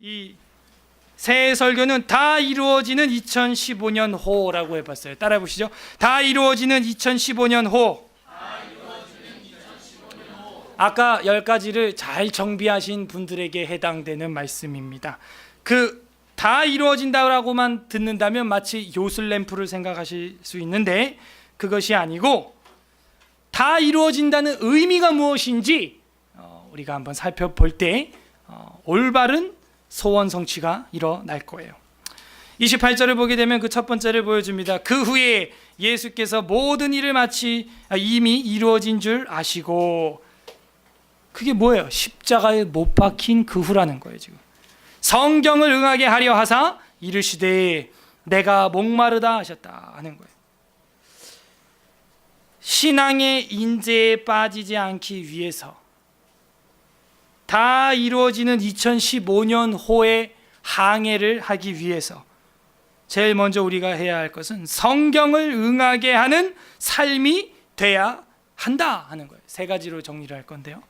이 새해 설교는 다 이루어지는 2015년 호라고 해봤어요. 따라해 보시죠. 다 이루어지는 2015년 호. 아까 열 가지를 잘 정비하신 분들에게 해당되는 말씀입니다. 그 다 이루어진다라고만 듣는다면 마치 요술램프를 생각하실 수 있는데 그것이 아니고 다 이루어진다는 의미가 무엇인지 어, 우리가 한번 살펴볼 때 어, 올바른 소원 성취가 일어날 거예요. 28절을 보게 되면 그 첫 번째를 보여줍니다. 그 후에 예수께서 모든 일을 마치 아, 이미 이루어진 줄 아시고 그게 뭐예요? 십자가에 못 박힌 그 후라는 거예요, 지금. 성경을 응하게 하려 하사 이르시되 내가 목마르다 하셨다 하는 거예요. 신앙의 인재에 빠지지 않기 위해서 다 이루어지는 2015년 호의 항해를 하기 위해서 제일 먼저 우리가 해야 할 것은 성경을 응하게 하는 삶이 돼야 한다 하는 거예요. 세 가지로 정리를 할 건데요.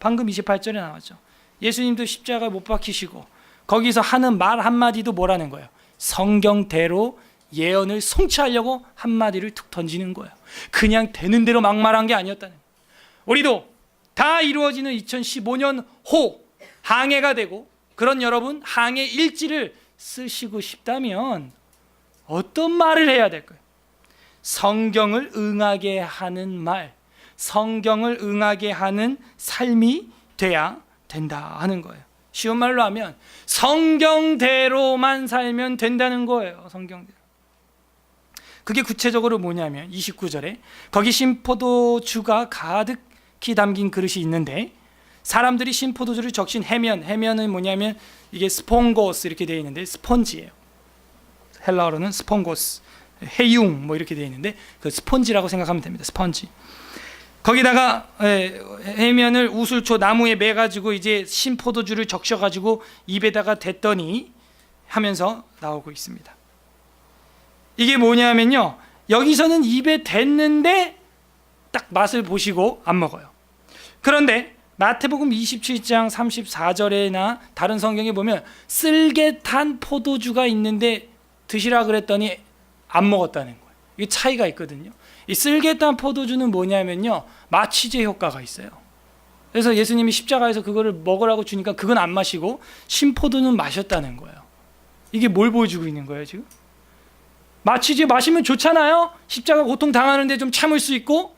방금 28절에 나왔죠. 예수님도 십자가 못 박히시고 거기서 하는 말 한마디도 뭐라는 거예요? 성경대로 예언을 성취하려고 한마디를 툭 던지는 거예요. 그냥 되는 대로 막말한 게 아니었다는 거예요. 우리도 다 이루어지는 2015년 호 항해가 되고 그런 여러분 항해 일지를 쓰시고 싶다면 어떤 말을 해야 될까요? 성경을 응하게 하는 말, 성경을 응하게 하는 삶이 돼야 된다 하는 거예요. 쉬운 말로 하면 성경대로만 살면 된다는 거예요. 성경대로. 그게 구체적으로 뭐냐면 29절에 거기 신포도주가 가득 히 담긴 그릇이 있는데 사람들이 신포도주를 적신 해면 해면은 뭐냐면 이게 스폰고스 이렇게 되어 있는데 스펀지예요. 헬라어로는 스폰고스 해융 뭐 이렇게 되어 있는데 그 스펀지라고 생각하면 됩니다. 스펀지. 거기다가 예, 해면을 우술초 나무에 매 가지고 이제 신포도주를 적셔 가지고 입에다가 댔더니 하면서 나오고 있습니다. 이게 뭐냐면요. 여기서는 입에 댔는데 딱 맛을 보시고 안 먹어요. 그런데 마태복음 27장 34절에나 다른 성경에 보면 쓸개 탄 포도주가 있는데 드시라 그랬더니 안 먹었다는 거예요. 이게 차이가 있거든요. 이 쓸개 탄 포도주는 뭐냐면요. 마취제 효과가 있어요. 그래서 예수님이 십자가에서 그거를 먹으라고 주니까 그건 안 마시고 신포도는 마셨다는 거예요. 이게 뭘 보여주고 있는 거예요, 지금? 마취제 마시면 좋잖아요. 십자가 고통 당하는데 좀 참을 수 있고.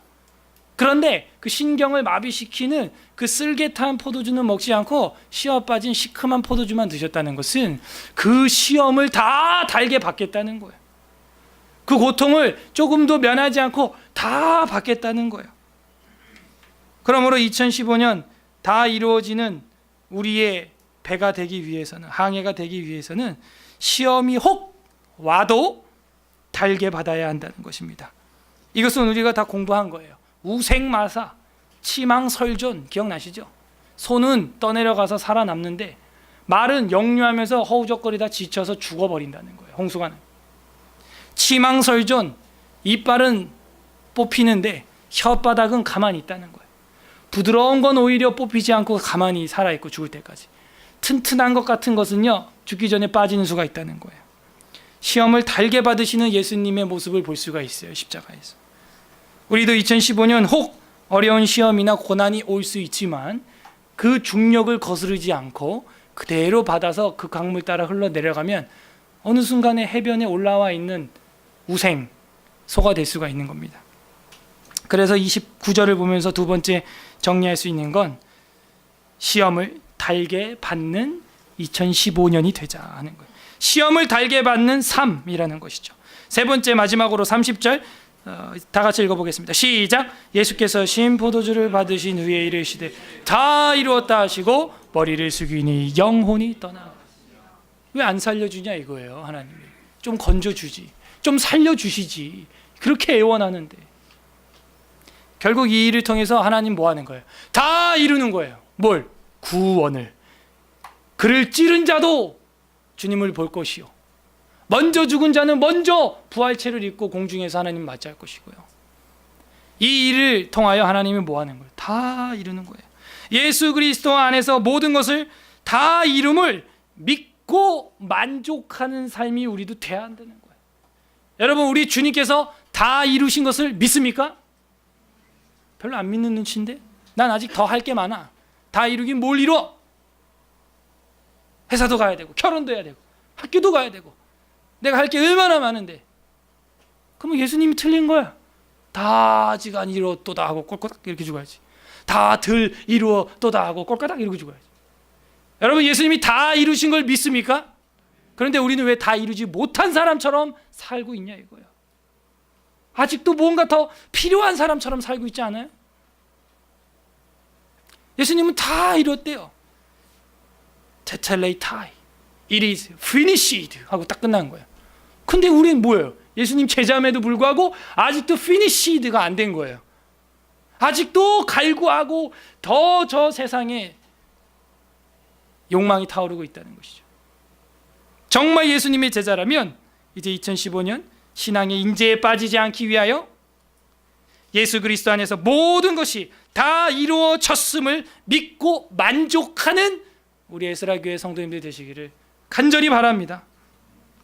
그런데 그 신경을 마비시키는 그 쓸개탄 포도주는 먹지 않고 시어 빠진 시큼한 포도주만 드셨다는 것은 그 시험을 다 달게 받겠다는 거예요. 그 고통을 조금도 면하지 않고 다 받겠다는 거예요. 그러므로 2015년 다 이루어지는 우리의 배가 되기 위해서는 항해가 되기 위해서는 시험이 혹 와도 달게 받아야 한다는 것입니다. 이것은 우리가 다 공부한 거예요. 우생마사, 치망설존 기억나시죠? 소는 떠내려가서 살아남는데 말은 역류하면서 허우적거리다 지쳐서 죽어버린다는 거예요. 홍수가는. 치망설존, 이빨은 뽑히는데 혓바닥은 가만히 있다는 거예요. 부드러운 건 오히려 뽑히지 않고 가만히 살아있고 죽을 때까지. 튼튼한 것 같은 것은요, 죽기 전에 빠지는 수가 있다는 거예요. 시험을 달게 받으시는 예수님의 모습을 볼 수가 있어요, 십자가에서. 우리도 2015년 혹 어려운 시험이나 고난이 올 수 있지만 그 중력을 거스르지 않고 그대로 받아서 그 강물 따라 흘러 내려가면 어느 순간에 해변에 올라와 있는 우생, 소가 될 수가 있는 겁니다. 그래서 29절을 보면서 두 번째 정리할 수 있는 건 시험을 달게 받는 2015년이 되자 하는 거예요. 시험을 달게 받는 삶이라는 것이죠. 세 번째 마지막으로 30절 어, 다 같이 읽어보겠습니다. 시작. 예수께서 신 포도주를 받으신 후에 이르시되 다 이루었다 하시고 머리를 숙이니 영혼이 떠나. 왜 안 살려주냐 이거예요 하나님이. 좀 건져주지. 좀 살려주시지. 그렇게 애원하는데. 결국 이 일을 통해서 하나님 뭐 하는 거예요? 다 이루는 거예요. 뭘? 구원을. 그를 찌른 자도 주님을 볼 것이요. 먼저 죽은 자는 먼저 부활체를 입고 공중에서 하나님 맞이할 것이고요. 이 일을 통하여 하나님이 뭐 하는 거예요? 다 이루는 거예요. 예수 그리스도 안에서 모든 것을 다 이름을 믿고 만족하는 삶이 우리도 돼야 한다는 거예요. 여러분 우리 주님께서 다 이루신 것을 믿습니까? 별로 안 믿는 눈치인데 난 아직 더 할 게 많아. 다 이루긴 뭘 이뤄? 회사도 가야 되고 결혼도 해야 되고 학교도 가야 되고 내가 할 게 얼마나 많은데 그러면 예수님이 틀린 거야. 다 아직 안 이루었도다 하고 꼴꼬닥 이렇게 죽어야지. 다 덜 이루었도다 하고 꼴꼬닥 이렇게 죽어야지. 여러분 예수님이 다 이루신 걸 믿습니까? 그런데 우리는 왜 다 이루지 못한 사람처럼 살고 있냐 이거예요. 아직도 뭔가 더 필요한 사람처럼 살고 있지 않아요? 예수님은 다 이뤘대요. 테텔레이 타이, it is finished 하고 딱 끝난 거예요. 근데 우리는 뭐예요? 예수님 제자임에도 불구하고 아직도 finished가 안 된 거예요. 아직도 갈구하고 더 저 세상에 욕망이 타오르고 있다는 것이죠. 정말 예수님의 제자라면 이제 2015년 신앙의 인재에 빠지지 않기 위하여 예수 그리스도 안에서 모든 것이 다 이루어졌음을 믿고 만족하는 우리 에스라 교회 성도님들 되시기를 간절히 바랍니다.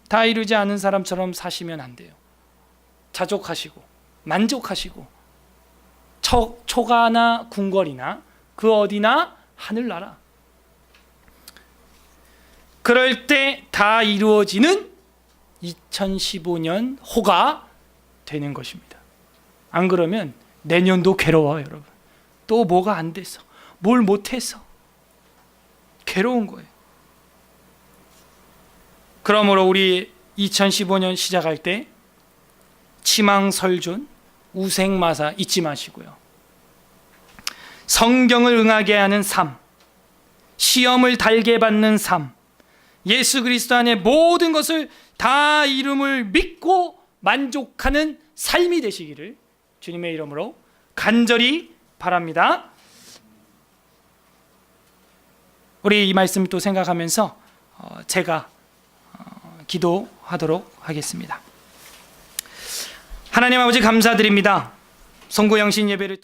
다 이루지 않은 사람처럼 사시면 안 돼요. 자족하시고 만족하시고 초, 초가나 궁궐이나 그 어디나 하늘나라 그럴 때 다 이루어지는 2015년 호가 되는 것입니다. 안 그러면 내년도 괴로워요, 여러분. 또 뭐가 안 돼서, 뭘 못해서 괴로운 거예요. 그러므로 우리 2015년 시작할 때 치망설존, 우생마사 잊지 마시고요. 성경을 응하게 하는 삶, 시험을 달게 받는 삶, 예수 그리스도 안에 모든 것을 다 이름을 믿고 만족하는 삶이 되시기를 주님의 이름으로 간절히 바랍니다. 우리 이 말씀 또 생각하면서 어, 제가 어, 기도하도록 하겠습니다. 하나님 아버지 감사드립니다. 송구영신 예배를